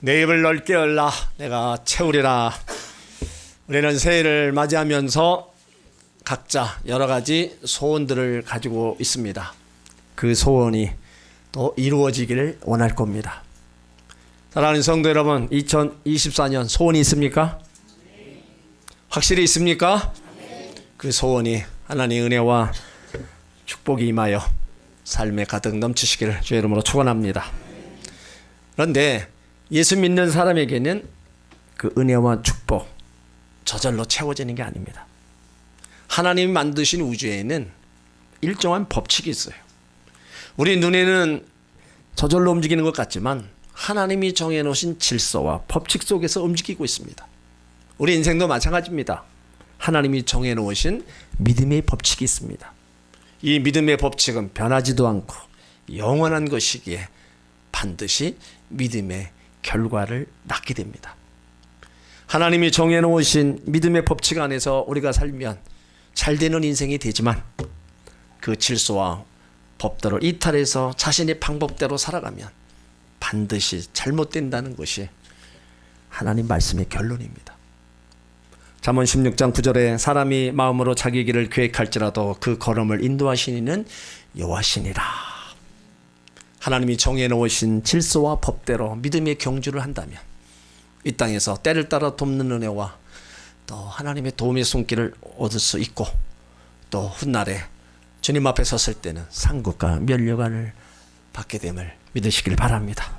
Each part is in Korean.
내 입을 넓게 열라 내가 채우리라 우리는 새해를 맞이하면서 각자 여러 가지 소원들을 가지고 있습니다 그 소원이 또 이루어지기를 원할 겁니다 사랑하는 성도 여러분 2024년 소원이 있습니까? 확실히 있습니까? 그 소원이 하나님의 은혜와 축복이 임하여 삶에 가득 넘치시기를 주의 이름으로 축원합니다. 그런데 예수 믿는 사람에게는 그 은혜와 축복 저절로 채워지는 게 아닙니다. 하나님이 만드신 우주에는 일정한 법칙이 있어요. 우리 눈에는 저절로 움직이는 것 같지만 하나님이 정해놓으신 질서와 법칙 속에서 움직이고 있습니다. 우리 인생도 마찬가지입니다. 하나님이 정해놓으신 믿음의 법칙이 있습니다. 이 믿음의 법칙은 변하지도 않고 영원한 것이기에 반드시 믿음의 결과를 낳게 됩니다. 하나님이 정해놓으신 믿음의 법칙 안에서 우리가 살면 잘 되는 인생이 되지만 그 질서와 법도를 이탈해서 자신의 방법대로 살아가면 반드시 잘못된다는 것이 하나님 말씀의 결론입니다. 잠언 16장 9절에 사람이 마음으로 자기 길을 계획할지라도 그 걸음을 인도하시니는 여호와시니라. 하나님이 정해 놓으신 질서와 법대로 믿음의 경주를 한다면 이 땅에서 때를 따라 돕는 은혜와 또 하나님의 도움의 손길을 얻을 수 있고 또 훗날에 주님 앞에 섰을 때는 상급과 면류관을 받게 됨을 믿으시길 바랍니다.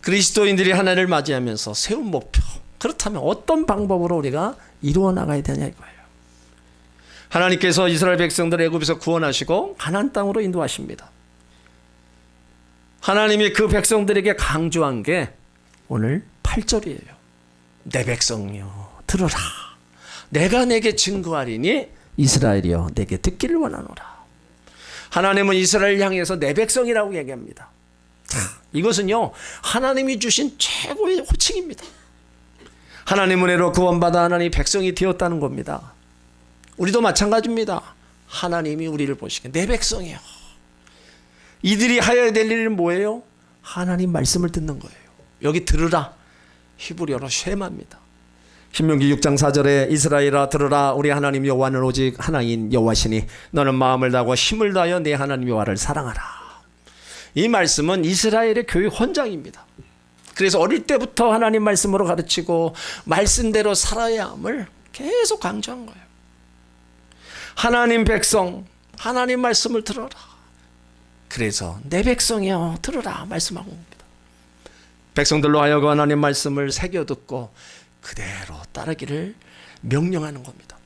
그리스도인들이 하나를 맞이하면서 세운 목표 그렇다면 어떤 방법으로 우리가 이루어 나가야 되냐 이거예요. 하나님께서 이스라엘 백성들을 애굽에서 구원하시고 가나안 땅으로 인도하십니다. 하나님이 그 백성들에게 강조한 게 오늘 8절이에요. 내 백성이여 들으라. 내가 내게 증거하리니 이스라엘이여 내게 듣기를 원하노라. 하나님은 이스라엘 향해서 내 백성이라고 얘기합니다. 자, 이것은요 하나님이 주신 최고의 호칭입니다. 하나님 은혜로 구원받아 하나님 백성이 되었다는 겁니다. 우리도 마찬가지입니다. 하나님이 우리를 보시기에 내 백성이요. 이들이 하여야 될 일은 뭐예요? 하나님 말씀을 듣는 거예요. 여기 들으라. 히브리어로 쉐마입니다. 신명기 6장 4절에 이스라엘아 들으라 우리 하나님 여호와는 오직 하나님 여호와시니 너는 마음을 다하고 힘을 다하여 내 하나님 여호와를 사랑하라. 이 말씀은 이스라엘의 교육 헌장입니다. 그래서 어릴 때부터 하나님 말씀으로 가르치고 말씀대로 살아야 함을 계속 강조한 거예요. 하나님 백성, 하나님 말씀을 들어라. 그래서 내 백성이여 들으라 말씀하고 옵니다. 백성들로 하여금 하나님 말씀을 새겨 듣고 그대로 따르기를 명령하는 겁니다.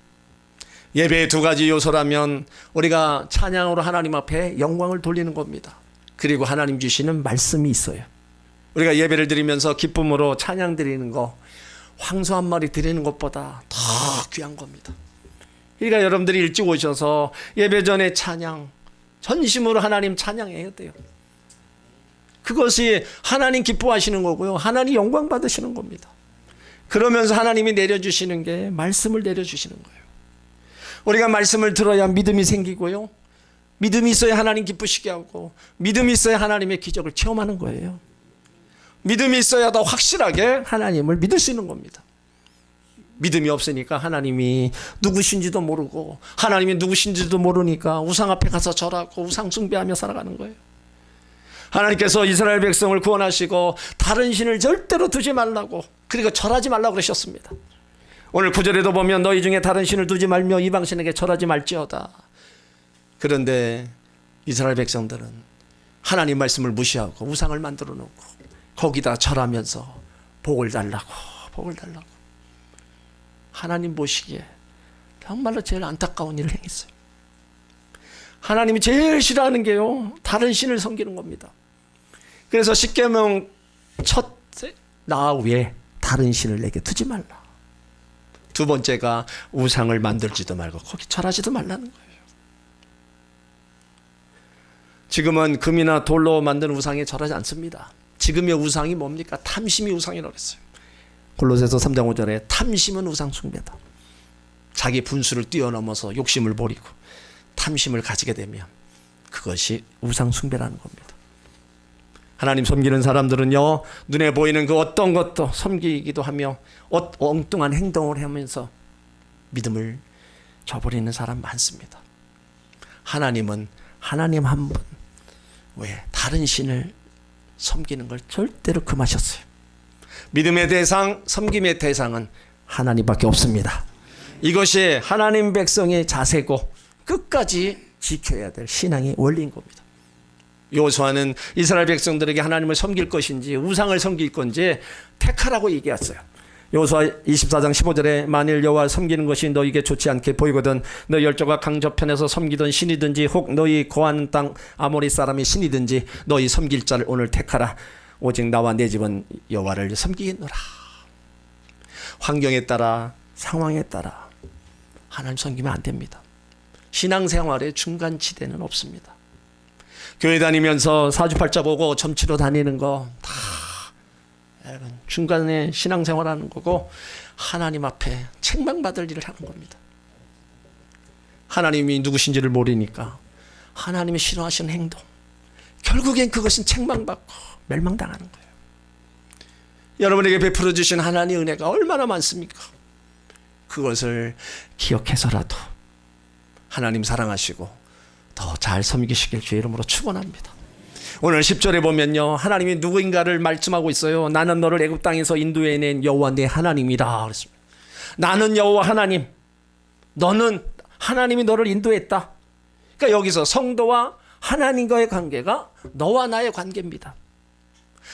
예배의 두 가지 요소라면 우리가 찬양으로 하나님 앞에 영광을 돌리는 겁니다. 그리고 하나님 주시는 말씀이 있어요. 우리가 예배를 드리면서 기쁨으로 찬양 드리는 거 황소 한 마리 드리는 것보다 더 귀한 겁니다. 그러니까 여러분들이 일찍 오셔서 예배 전에 찬양 전심으로 하나님 찬양해야 돼요. 그것이 하나님 기뻐하시는 거고요. 하나님 영광 받으시는 겁니다. 그러면서 하나님이 내려주시는 게 말씀을 내려주시는 거예요. 우리가 말씀을 들어야 믿음이 생기고요. 믿음이 있어야 하나님 기쁘시게 하고 믿음이 있어야 하나님의 기적을 체험하는 거예요. 믿음이 있어야 더 확실하게 하나님을 믿을 수 있는 겁니다. 믿음이 없으니까 하나님이 누구신지도 모르고 하나님이 누구신지도 모르니까 우상 앞에 가서 절하고 우상 숭배하며 살아가는 거예요. 하나님께서 이스라엘 백성을 구원하시고 다른 신을 절대로 두지 말라고 그리고 절하지 말라고 그러셨습니다. 오늘 구절에도 보면 너희 중에 다른 신을 두지 말며 이방 신에게 절하지 말지어다. 그런데 이스라엘 백성들은 하나님 말씀을 무시하고 우상을 만들어 놓고 거기다 절하면서 복을 달라고 복을 달라고 하나님 보시기에 정말로 제일 안타까운 일을 행했어요. 하나님이 제일 싫어하는 게요 다른 신을 섬기는 겁니다. 그래서 십계명 첫 나 위에 다른 신을 내게 두지 말라. 두 번째가 우상을 만들지도 말고 거기 절하지도 말라는 거예요. 지금은 금이나 돌로 만든 우상에 절하지 않습니다. 지금의 우상이 뭡니까? 탐심이 우상이라고 했어요. 골로새서 3장 5절에 탐심은 우상 숭배다. 자기 분수를 뛰어넘어서 욕심을 버리고 탐심을 가지게 되면 그것이 우상 숭배라는 겁니다. 하나님 섬기는 사람들은요 눈에 보이는 그 어떤 것도 섬기기도 하며 어- 엉뚱한 행동을 하면서 믿음을 저버리는 사람 많습니다. 하나님은 하나님 한 분, 왜 다른 신을 섬기는 걸 절대로 금하셨어요. 믿음의 대상, 섬김의 대상은 하나님밖에 없습니다. 이것이 하나님 백성의 자세고 끝까지 지켜야 될 신앙의 원리인 겁니다. 요수아는 이스라엘 백성들에게 하나님을 섬길 것인지 우상을 섬길 건지 택하라고 얘기했어요. 요수아 24장 15절에 만일 여호와 섬기는 것이 너에게 좋지 않게 보이거든 너 열조가 강저편에서 섬기던 신이든지 혹 너희 거하는 땅 아모리 사람이 신이든지 너희 섬길 자를 오늘 택하라 오직 나와 내 집은 여호와를 섬기겠노라. 환경에 따라 상황에 따라 하나님 섬기면 안 됩니다. 신앙생활에 중간지대는 없습니다. 교회 다니면서 사주팔자 보고 점치러 다니는 거 다 중간에 신앙생활 하는 거고 하나님 앞에 책망받을 일을 하는 겁니다. 하나님이 누구신지를 모르니까 하나님이 싫어하시는 행동 결국엔 그것은 책망받고 멸망당하는 거예요. 여러분에게 베풀어 주신 하나님의 은혜가 얼마나 많습니까? 그것을 기억해서라도 하나님 사랑하시고 더 잘 섬기시길 주의 이름으로 축원합니다. 오늘 10절에 보면요. 하나님이 누구인가를 말씀하고 있어요. 나는 너를 애굽 땅에서 인도해 낸 여호와 내 하나님이다. 그랬습니다. 나는 여호와 하나님. 너는 하나님이 너를 인도했다. 그러니까 여기서 성도와 하나님과의 관계가 너와 나의 관계입니다.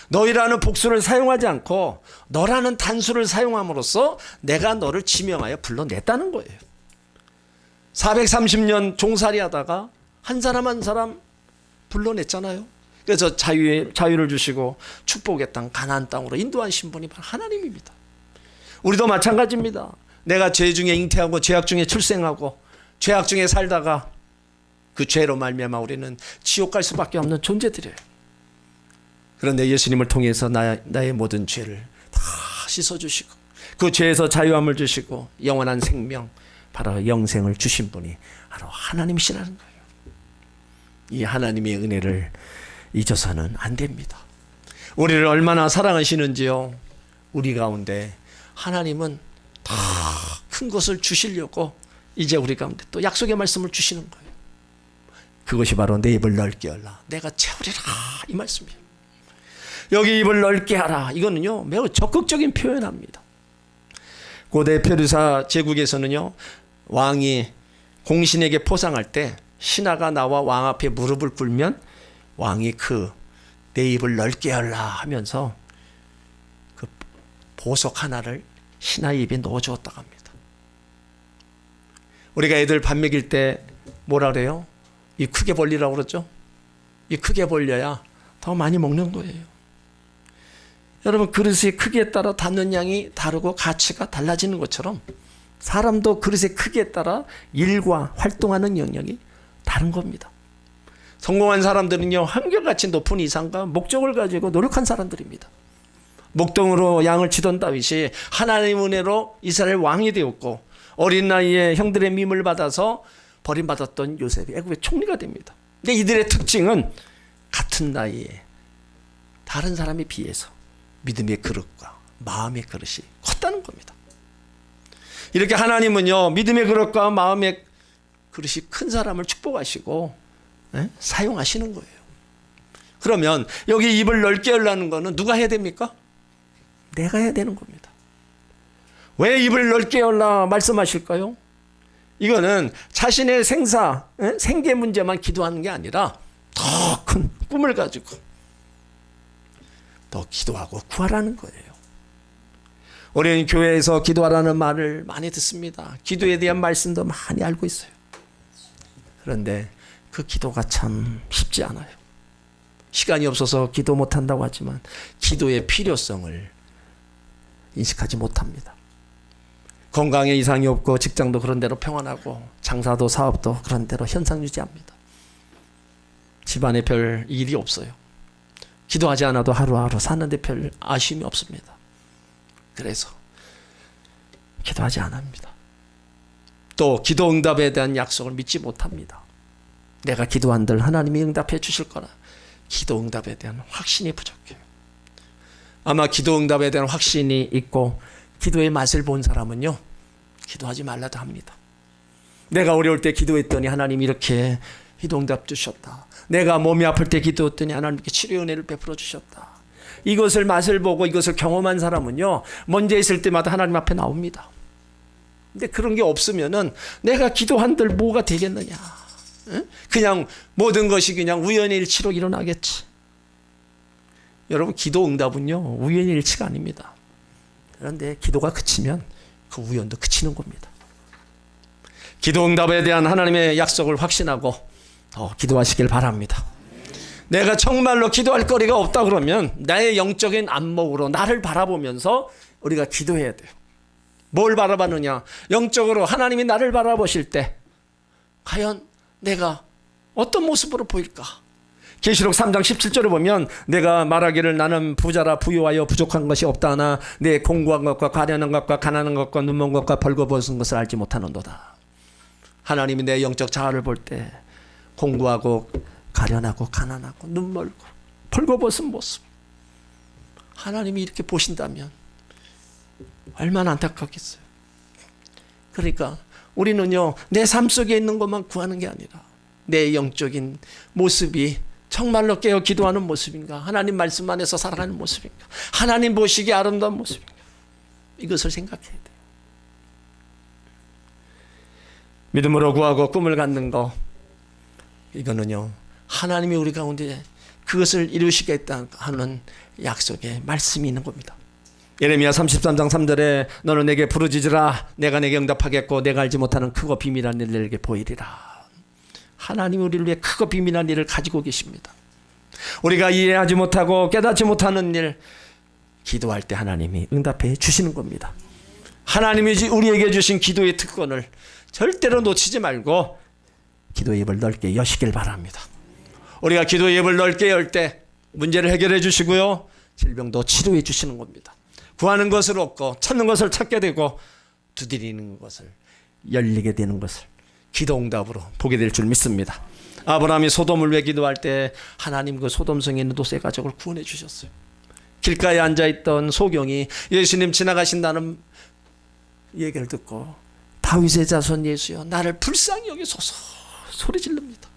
너희라는 복수를 사용하지 않고 너라는 단수를 사용함으로써 내가 너를 지명하여 불러냈다는 거예요. 430년 종살이 하다가 한 사람 한 사람 불러냈잖아요. 그래서 자유 자유를 주시고 축복의 땅 가나안 땅으로 인도하신 분이 바로 하나님입니다. 우리도 마찬가지입니다. 내가 죄 중에 잉태하고 죄악 중에 출생하고 죄악 중에 살다가 그 죄로 말미암아 우리는 지옥 갈 수밖에 없는 존재들이에요. 그런데 예수님을 통해서 나, 나의 모든 죄를 다 씻어 주시고 그 죄에서 자유함을 주시고 영원한 생명 바로 영생을 주신 분이 바로 하나님이시라는 거예요. 이 하나님의 은혜를 잊어서는 안 됩니다. 우리를 얼마나 사랑하시는지요. 우리 가운데 하나님은 다 큰 것을 주시려고 이제 우리 가운데 또 약속의 말씀을 주시는 거예요. 그것이 바로 내 입을 넓게 열라. 내가 채우리라. 이 말씀이에요. 여기 입을 넓게 하라. 이거는요, 매우 적극적인 표현합니다. 고대 페르사 제국에서는요, 왕이 공신에게 포상할 때 신하가 나와 왕 앞에 무릎을 꿇면 왕이 그 내 입을 넓게 열라 하면서 그 보석 하나를 신하의 입에 넣어주었다고 합니다. 우리가 애들 밥 먹일 때 뭐라 그래요? 이 크게 벌리라고 그러죠? 이 크게 벌려야 더 많이 먹는 거예요. 여러분 그릇의 크기에 따라 담는 양이 다르고 가치가 달라지는 것처럼 사람도 그릇의 크기에 따라 일과 활동하는 영역이 다른 겁니다. 성공한 사람들은요 한결같이 높은 이상과 목적을 가지고 노력한 사람들입니다. 목동으로 양을 치던 다윗이 하나님 은혜로 이스라엘 왕이 되었고 어린 나이에 형들의 밈을 받아서 버림받았던 요셉이 애굽의 총리가 됩니다. 근데 이들의 특징은 같은 나이에 다른 사람에 비해서 믿음의 그릇과 마음의 그릇이 컸다는 겁니다. 이렇게 하나님은요 믿음의 그릇과 마음의 그릇이 큰 사람을 축복하시고 예? 사용하시는 거예요. 그러면 여기 입을 넓게 열라는 거는 누가 해야 됩니까? 내가 해야 되는 겁니다. 왜 입을 넓게 열라 말씀하실까요? 이거는 자신의 생사, 예? 생계 문제만 기도하는 게 아니라 더 큰 꿈을 가지고 더 기도하고 구하라는 거예요. 우리는 교회에서 기도하라는 말을 많이 듣습니다. 기도에 대한 말씀도 많이 알고 있어요. 그런데 그 기도가 참 쉽지 않아요. 시간이 없어서 기도 못한다고 하지만 기도의 필요성을 인식하지 못합니다. 건강에 이상이 없고 직장도 그런 대로 평안하고 장사도 사업도 그런 대로 현상 유지합니다. 집안에 별 일이 없어요. 기도하지 않아도 하루하루 사는데 별 아쉬움이 없습니다. 그래서 기도하지 않습니다. 또 기도 응답에 대한 약속을 믿지 못합니다. 내가 기도한들 하나님이 응답해 주실 거라 기도 응답에 대한 확신이 부족해요. 아마 기도 응답에 대한 확신이 있고 기도의 맛을 본 사람은요. 기도하지 말라도 합니다. 내가 어려울 때 기도했더니 하나님 이렇게 기도 응답 주셨다. 내가 몸이 아플 때 기도했더니 하나님께 치료 은혜를 베풀어 주셨다. 이것을 맛을 보고 이것을 경험한 사람은요. 먼저 있을 때마다 하나님 앞에 나옵니다. 근데 그런 게 없으면은 내가 기도한들 뭐가 되겠느냐. 응? 그냥 모든 것이 그냥 우연의 일치로 일어나겠지. 여러분 기도 응답은요 우연의 일치가 아닙니다. 그런데 기도가 그치면 그 우연도 그치는 겁니다. 기도 응답에 대한 하나님의 약속을 확신하고 더 기도하시길 바랍니다. 내가 정말로 기도할 거리가 없다 그러면 나의 영적인 안목으로 나를 바라보면서 우리가 기도해야 돼요. 뭘 바라봤느냐? 영적으로 하나님이 나를 바라보실 때 과연 내가 어떤 모습으로 보일까? 계시록 3장 17절에 보면 내가 말하기를 나는 부자라 부유하여 부족한 것이 없다 하나 내 공부한 것과 가련한 것과 가난한 것과 눈먼 것과 벌거벗은 것을 알지 못하는도다. 하나님이 내 영적 자아를 볼 때 공부하고 가련하고 가난하고 눈멀고 벌거벗은 모습 하나님이 이렇게 보신다면 얼마나 안타깝겠어요. 그러니까 우리는요 내 삶 속에 있는 것만 구하는 게 아니라 내 영적인 모습이 정말로 깨어 기도하는 모습인가 하나님 말씀 안에서 살아가는 모습인가 하나님 보시기에 아름다운 모습인가 이것을 생각해야 돼요. 믿음으로 구하고 꿈을 갖는 거 이거는요 하나님이 우리 가운데 그것을 이루시겠다 하는 약속의 말씀이 있는 겁니다. 예레미야 33장 3절에 너는 내게 부르짖으라 내가 내게 응답하겠고 내가 알지 못하는 크고 비밀한 일을 내게 보이리라. 하나님이 우리를 위해 크고 비밀한 일을 가지고 계십니다. 우리가 이해하지 못하고 깨닫지 못하는 일 기도할 때 하나님이 응답해 주시는 겁니다. 하나님이 우리에게 주신 기도의 특권을 절대로 놓치지 말고 기도의 입을 넓게 여시길 바랍니다. 우리가 기도의 입을 넓게 열 때 문제를 해결해 주시고요. 질병도 치료해 주시는 겁니다. 구하는 것을 얻고 찾는 것을 찾게 되고 두드리는 것을 열리게 되는 것을 기도 응답으로 보게 될 줄 믿습니다. 아브라함이 소돔을 왜 기도할 때 하나님 그 소돔 성에 있는 도세 가족을 구원해 주셨어요. 길가에 앉아 있던 소경이 예수님 지나가신다는 얘기를 듣고 다윗의 자손 예수여 나를 불쌍히 여기소서 소리 지릅니다.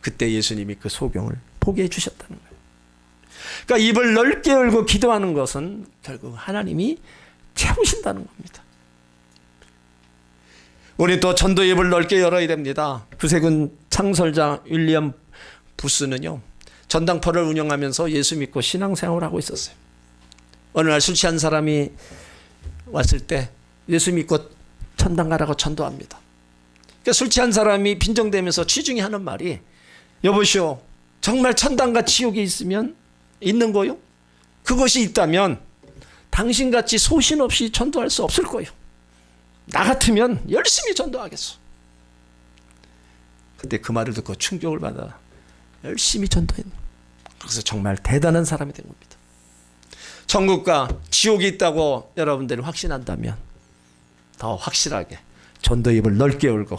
그때 예수님이 그 소경을 포기해 주셨다는 거예요. 그러니까 입을 넓게 열고 기도하는 것은 결국 하나님이 채우신다는 겁니다. 우리 또 전도 입을 넓게 열어야 됩니다. 구세군 창설자 윌리엄 부스는요 전당포를 운영하면서 예수 믿고 신앙생활을 하고 있었어요. 어느 날 술 취한 사람이 왔을 때 예수 믿고 천당 가라고 전도합니다. 그러니까 술 취한 사람이 빈정대면서 취중이 하는 말이 여보시오 정말 천당과 지옥이 있으면 있는 거요? 그것이 있다면 당신같이 소신 없이 전도할 수 없을 거요. 나 같으면 열심히 전도하겠어. 그때 그 말을 듣고 충격을 받아 열심히 전도했네. 그래서 정말 대단한 사람이 된 겁니다. 천국과 지옥이 있다고 여러분들이 확신한다면 더 확실하게 전도 입을 넓게 열고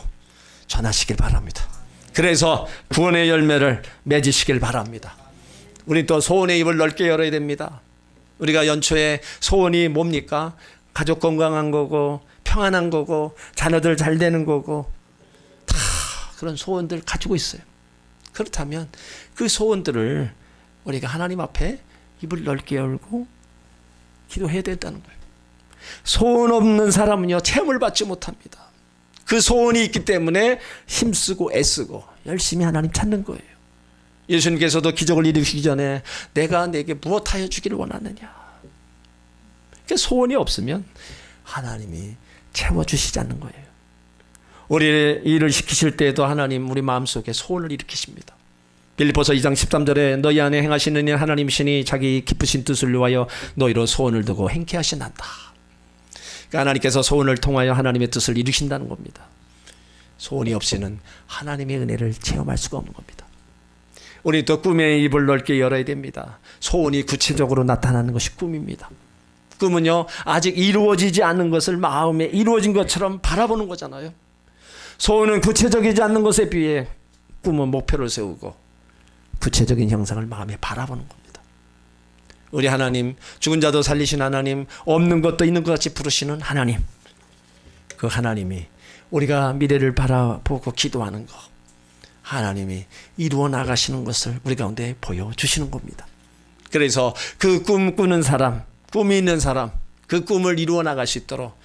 전하시길 바랍니다. 그래서 구원의 열매를 맺으시길 바랍니다. 우리 또 소원의 입을 넓게 열어야 됩니다. 우리가 연초에 소원이 뭡니까? 가족 건강한 거고 평안한 거고 자녀들 잘 되는 거고 다 그런 소원들 가지고 있어요. 그렇다면 그 소원들을 우리가 하나님 앞에 입을 넓게 열고 기도해야 된다는 거예요. 소원 없는 사람은요 체험을 받지 못합니다. 그 소원이 있기 때문에 힘쓰고 애쓰고 열심히 하나님 찾는 거예요. 예수님께서도 기적을 이루시기 전에 내가 내게 무엇하여 주기를 원하느냐. 그러니까 소원이 없으면 하나님이 채워주시지 않는 거예요. 우리 일을 시키실 때에도 하나님 우리 마음속에 소원을 일으키십니다. 빌리포서 2장 13절에 너희 안에 행하시는 일 하나님이시니 자기 기쁘신 뜻을 위하여 너희로 소원을 두고 행케 하시난다. 그러니까 하나님께서 소원을 통하여 하나님의 뜻을 이루신다는 겁니다. 소원이 없이는 하나님의 은혜를 체험할 수가 없는 겁니다. 우리 또 꿈의 입을 넓게 열어야 됩니다. 소원이 구체적으로 나타나는 것이 꿈입니다. 꿈은요, 아직 이루어지지 않는 것을 마음에 이루어진 것처럼 바라보는 거잖아요. 소원은 구체적이지 않는 것에 비해 꿈은 목표를 세우고 구체적인 형상을 마음에 바라보는 겁니다. 우리 하나님, 죽은 자도 살리신 하나님, 없는 것도 있는 것 같이 부르시는 하나님. 그 하나님이 우리가 미래를 바라보고 기도하는 것, 하나님이 이루어 나가시는 것을 우리 가운데 보여주시는 겁니다. 그래서 그 꿈 꾸는 사람, 꿈이 있는 사람, 그 꿈을 이루어 나갈 수 있도록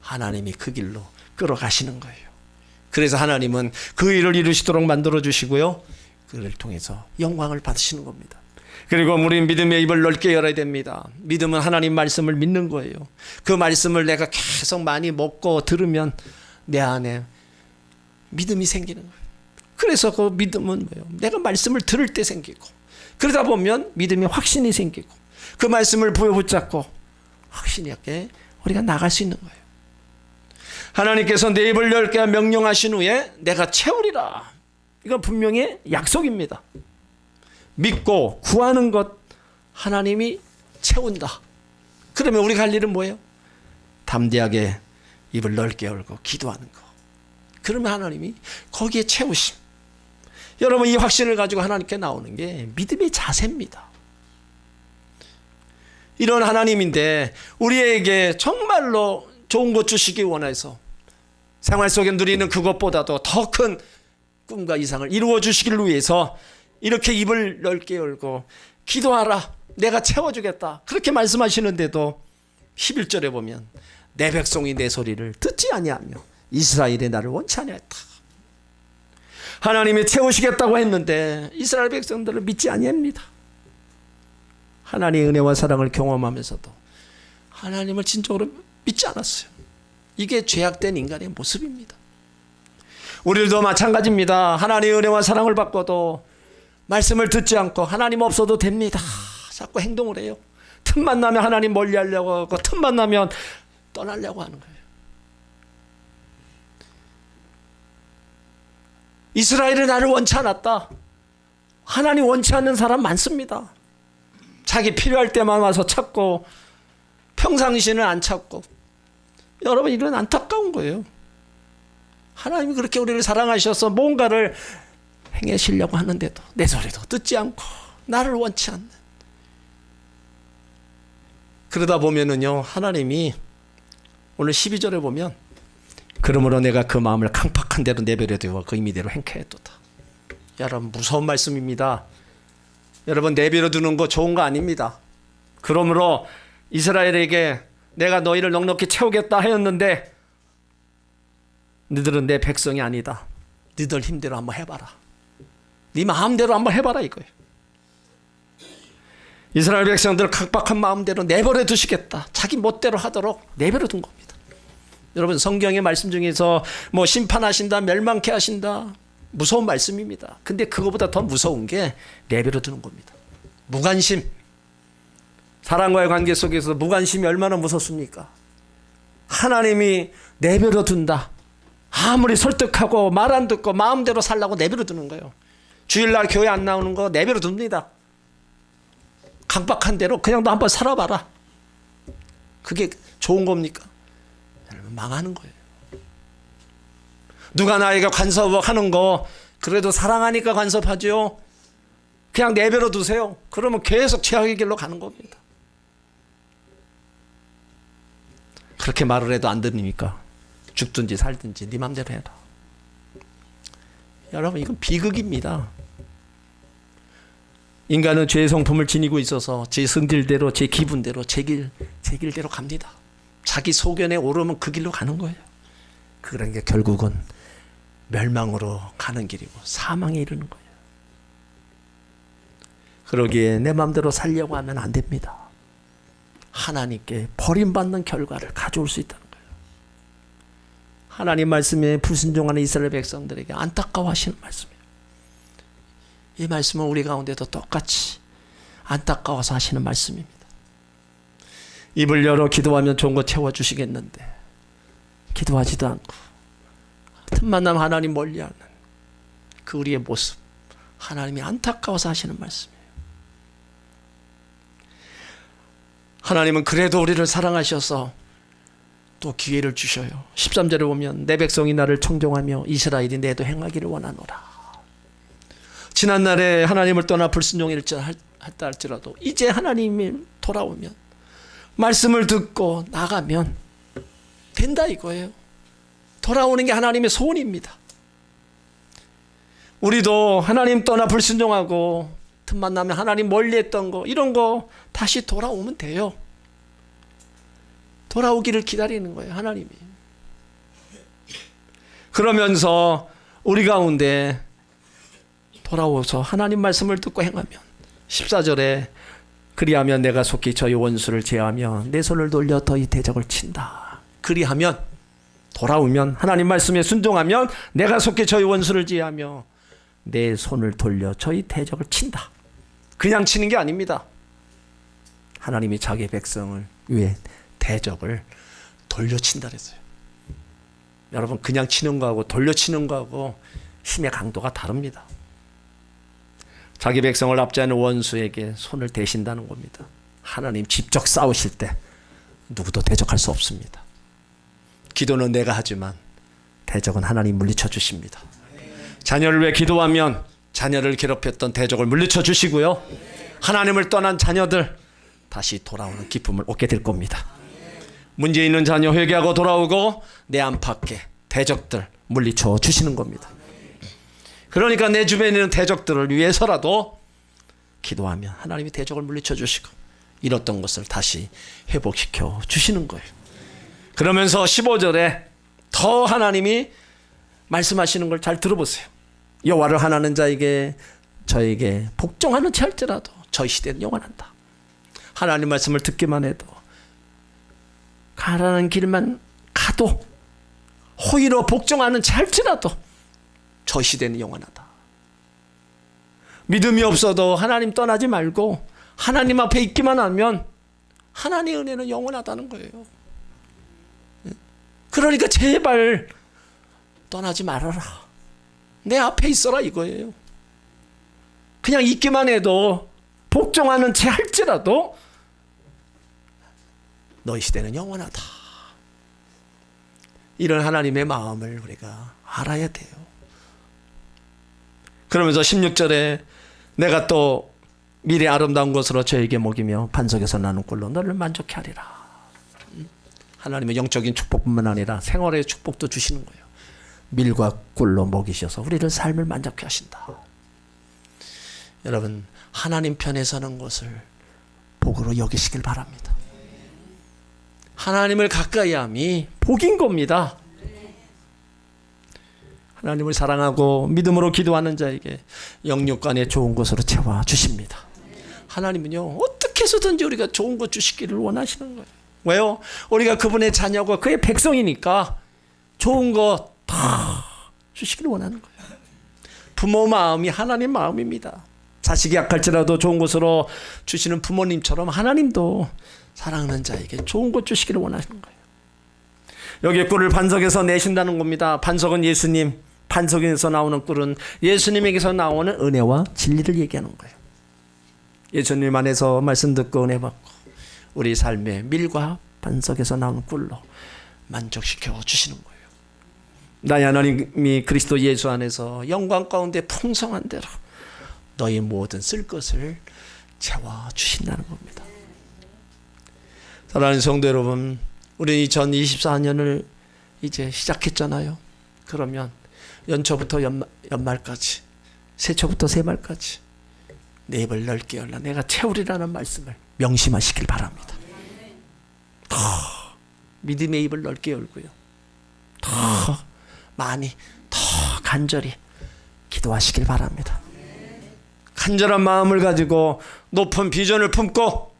하나님이 그 길로 끌어가시는 거예요. 그래서 하나님은 그 일을 이루시도록 만들어 주시고요. 그를 통해서 영광을 받으시는 겁니다. 그리고 우리 믿음의 입을 넓게 열어야 됩니다. 믿음은 하나님 말씀을 믿는 거예요. 그 말씀을 내가 계속 많이 먹고 들으면 내 안에 믿음이 생기는 거예요. 그래서 그 믿음은 뭐예요? 내가 말씀을 들을 때 생기고 그러다 보면 믿음이 확신이 생기고 그 말씀을 부여붙잡고 확신이 있게 우리가 나갈 수 있는 거예요. 하나님께서 내 입을 열게 명령하신 후에 내가 채우리라. 이건 분명히 약속입니다. 믿고 구하는 것 하나님이 채운다. 그러면 우리가 할 일은 뭐예요? 담대하게 입을 넓게 열고 기도하는 거. 그러면 하나님이 거기에 채우심. 여러분 이 확신을 가지고 하나님께 나오는 게 믿음의 자세입니다. 이런 하나님인데 우리에게 정말로 좋은 것 주시기 원해서 생활 속에 누리는 그것보다도 더 큰 꿈과 이상을 이루어 주시기를 위해서 이렇게 입을 넓게 열고 기도하라 내가 채워주겠다 그렇게 말씀하시는데도 11절에 보면 내 백성이 내 소리를 듣지 아니하며 이스라엘이 나를 원치 아니했다. 하나님이 채우시겠다고 했는데 이스라엘 백성들을 믿지 아니합니다 하나님의 은혜와 사랑을 경험하면서도 하나님을 진정으로 믿지 않았어요 이게 죄악된 인간의 모습입니다 우리들도 마찬가지입니다 하나님의 은혜와 사랑을 받고도 말씀을 듣지 않고 하나님 없어도 됩니다. 자꾸 행동을 해요. 틈만 나면 하나님 멀리 하려고 하고 틈만 나면 떠나려고 하는 거예요. 이스라엘은 나를 원치 않았다. 하나님 원치 않는 사람 많습니다. 자기 필요할 때만 와서 찾고 평상시는 안 찾고 여러분 이런 안타까운 거예요. 하나님이 그렇게 우리를 사랑하셔서 뭔가를 행하시려고 하는데도 내 소리도 듣지 않고 나를 원치 않는. 그러다 보면은요 하나님이 오늘 12절에 보면 그러므로 내가 그 마음을 강팍한 대로 내버려 두고 그 의미대로 행쾌했도다. 여러분 무서운 말씀입니다 여러분 내버려 두는 거 좋은 거 아닙니다 그러므로 이스라엘에게 내가 너희를 넉넉히 채우겠다 하였는데 너희들은 내 백성이 아니다 너희들 힘대로 한번 해봐라 네 마음대로 한번 해봐라 이거예요. 이스라엘 백성들 각박한 마음대로 내버려 두시겠다. 자기 멋대로 하도록 내버려 둔 겁니다. 여러분 성경의 말씀 중에서 뭐 심판하신다, 멸망케 하신다 무서운 말씀입니다. 근데 그거보다 더 무서운 게 내버려 두는 겁니다. 무관심. 사랑과의 관계 속에서 무관심이 얼마나 무섭습니까? 하나님이 내버려 둔다. 아무리 설득하고 말 안 듣고 마음대로 살라고 내버려 두는 거예요. 주일날 교회 안 나오는 거 내버려 둡니다. 강박한 대로 그냥 너 한번 살아봐라. 그게 좋은 겁니까? 망하는 거예요. 누가 나에게 간섭하는 거 그래도 사랑하니까 간섭하죠. 그냥 내버려 두세요. 그러면 계속 최악의 길로 가는 겁니다. 그렇게 말을 해도 안 들립니까? 죽든지 살든지 네 맘대로 해라. 여러분 이건 비극입니다. 인간은 죄의 성품을 지니고 있어서 제 성질대로 제 기분대로 제 길, 제 길대로 갑니다. 자기 소견에 오르면 그 길로 가는 거예요. 그런 게 결국은 멸망으로 가는 길이고 사망에 이르는 거예요. 그러기에 내 마음대로 살려고 하면 안 됩니다. 하나님께 버림받는 결과를 가져올 수 있다는 거예요. 하나님 말씀에 불순종하는 이스라엘 백성들에게 안타까워하시는 말씀이에요. 이 말씀은 우리 가운데도 똑같이 안타까워서 하시는 말씀입니다. 입을 열어 기도하면 좋은 거 채워주시겠는데 기도하지도 않고 틈만 나면 하나님 멀리하는 그 우리의 모습 하나님이 안타까워서 하시는 말씀이에요. 하나님은 그래도 우리를 사랑하셔서 또 기회를 주셔요. 13절에 보면 내 백성이 나를 청종하며 이스라엘이 내도 행하기를 원하노라. 지난 날에 하나님을 떠나 불순종일지 했다 할지라도 이제 하나님이 돌아오면 말씀을 듣고 나가면 된다 이거예요. 돌아오는 게 하나님의 소원입니다. 우리도 하나님 떠나 불순종하고 틈만 나면 하나님 멀리했던 거 이런 거 다시 돌아오면 돼요. 돌아오기를 기다리는 거예요 하나님이. 그러면서 우리 가운데 돌아오서 하나님 말씀을 듣고 행하면 14절에 그리하면 내가 속히 저희 원수를 제하며 내 손을 돌려 더이 대적을 친다. 그리하면 돌아오면 하나님 말씀에 순종하면 내가 속히 저희 원수를 제하며 내 손을 돌려 저희 대적을 친다. 그냥 치는 게 아닙니다. 하나님이 자기 백성을 위해 대적을 돌려친다 그랬어요. 여러분 그냥 치는 거하고 돌려치는 거하고 힘의 강도가 다릅니다. 자기 백성을 압제하는 원수에게 손을 대신다는 겁니다. 하나님 직접 싸우실 때 누구도 대적할 수 없습니다. 기도는 내가 하지만 대적은 하나님 물리쳐 주십니다. 자녀를 위해 기도하면 자녀를 괴롭혔던 대적을 물리쳐 주시고요. 하나님을 떠난 자녀들 다시 돌아오는 기쁨을 얻게 될 겁니다. 문제 있는 자녀 회개하고 돌아오고 내 안팎에 대적들 물리쳐 주시는 겁니다. 그러니까 내 주변에 있는 대적들을 위해서라도 기도하면 하나님이 대적을 물리쳐 주시고 잃었던 것을 다시 회복시켜 주시는 거예요. 그러면서 15절에 더 하나님이 말씀하시는 걸 잘 들어보세요. 여호와를 하나는 자에게 저에게 복종하는 자일지라도 저희 시대는 영원한다. 하나님 말씀을 듣기만 해도 가라는 길만 가도 호의로 복종하는 자일지라도 저 시대는 영원하다. 믿음이 없어도 하나님 떠나지 말고 하나님 앞에 있기만 하면 하나님의 은혜는 영원하다는 거예요. 그러니까 제발 떠나지 말아라. 내 앞에 있어라 이거예요. 그냥 있기만 해도 복종하는 채 할지라도 너희 시대는 영원하다. 이런 하나님의 마음을 우리가 알아야 돼요. 그러면서 16절에 내가 또 미래 아름다운 것으로 저에게 먹이며 반석에서 나는 꼴로 너를 만족케 하리라. 하나님의 영적인 축복뿐만 아니라 생활의 축복도 주시는 거예요. 밀과 꿀로 먹이셔서 우리를 삶을 만족케 하신다. 여러분 하나님 편에 서는 것을 복으로 여기시길 바랍니다. 하나님을 가까이함이 복인 겁니다. 하나님을 사랑하고 믿음으로 기도하는 자에게 영육간에 좋은 것으로 채워 주십니다. 하나님은요 어떻게 해서든지 우리가 좋은 것 주시기를 원하시는 거예요. 왜요? 우리가 그분의 자녀고 그의 백성이니까 좋은 것 다 주시기를 원하는 거예요. 부모 마음이 하나님 마음입니다. 자식이 약할지라도 좋은 것으로 주시는 부모님처럼 하나님도 사랑하는 자에게 좋은 것 주시기를 원하시는 거예요. 여기 꿀을 반석에서 내신다는 겁니다. 반석은 예수님, 반석에서 나오는 꿀은 예수님에게서 나오는 은혜와 진리를 얘기하는 거예요. 예수님 안에서 말씀 듣고 은혜 받고 우리 삶의 밀과 반석에서 나오는 꿀로 만족시켜 주시는 거예요. 나의 하나님이 그리스도 예수 안에서 영광 가운데 풍성한 대로 너희 모든 쓸 것을 채워 주신다는 겁니다. 사랑하는 성도 여러분, 우리 2024년을 이제 시작했잖아요. 그러면 연초부터 연말, 연말까지, 새초부터 새말까지 내 입을 넓게 열라 내가 채우리라는 말씀을 명심하시길 바랍니다. 더 믿음의 입을 넓게 열고요. 더 많이, 더 간절히 기도하시길 바랍니다. 간절한 마음을 가지고 높은 비전을 품고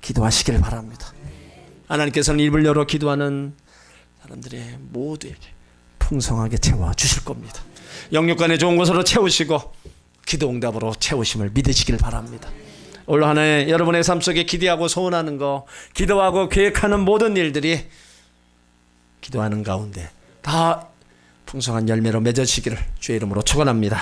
기도하시길 바랍니다. 하나님께서는 입을 열어 기도하는 사람들의 모두에게 풍성하게 채워 주실 겁니다. 영육간에 좋은 것으로 채우시고 기도 응답으로 채우심을 믿으시길 바랍니다. 올 한해 여러분의 삶 속에 기대하고 소원하는 거, 기도하고 계획하는 모든 일들이 기도하는 가운데 다 풍성한 열매로 맺어지기를 주의 이름으로 축원합니다.